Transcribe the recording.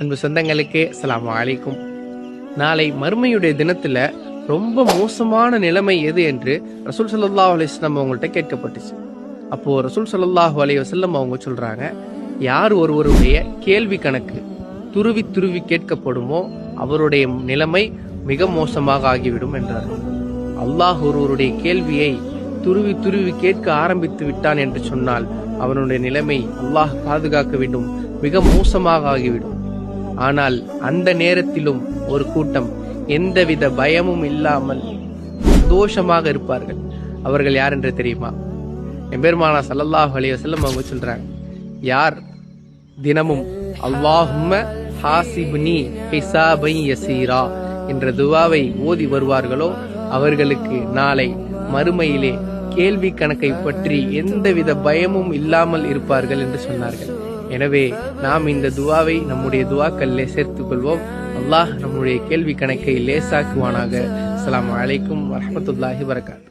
அன்பு சொந்தங்களுக்கு அஸ்ஸலாமு வலைக்கும் நாளை மறுமையுடைய தினத்துல ரொம்ப மோசமான நிலைமை எது என்று ரசூல் சல்லாஹ் அலைஹி அவங்கள்ட்ட கேட்கப்பட்டுச்சு. அப்போது ரசூல் சல்லாஹூ அலி வசல்லம் அவங்க சொல்கிறாங்க யார் ஒருவருடைய கேள்வி கணக்கு துருவி துருவி கேட்கப்படுமோ அவருடைய நிலைமை மிக மோசமாக ஆகிவிடும் என்றார். அல்லாஹ் ஒருவருடைய கேள்வியை துருவி துருவி கேட்க ஆரம்பித்து விட்டான் என்று சொன்னால் அவனுடைய நிலைமை அல்லாஹ் பாதுகாக்க வேண்டும் மிக மோசமாக ஆகிவிடும். ஆனால் அந்த நேரத்திலும் ஒரு கூட்டம் எந்தவித பயமும் இல்லாமல் சந்தோஷமாக இருப்பார்கள். அவர்கள் யார் என்று தெரியுமா? எம்பெருமானா சல்லல்லாஹ் அலைய செல்லம் அவங்க சொல்றாங்க யார் தினமும் அல்லாஹும்ம ஹாசிப்னி ஹிசாபை யசீரா என்ற துவாவை ஓதி வருவார்களோ அவர்களுக்கு நாளை மறுமையிலே கேள்வி கணக்கை பற்றி எந்தவித பயமும் இல்லாமல் இருப்பார்கள் என்று சொன்னார்கள். எனவே நாம் இந்த துவாவை நம்முடைய துவாக்களிலே சேர்த்துக் கொள்வோம் அல்லாஹ் நம்முடைய கேள்வி கணக்கை லேசாக்குவானாக. அஸ்ஸலாமு வலைக்கும் வரமத்துல்லாஹி வரகாத்து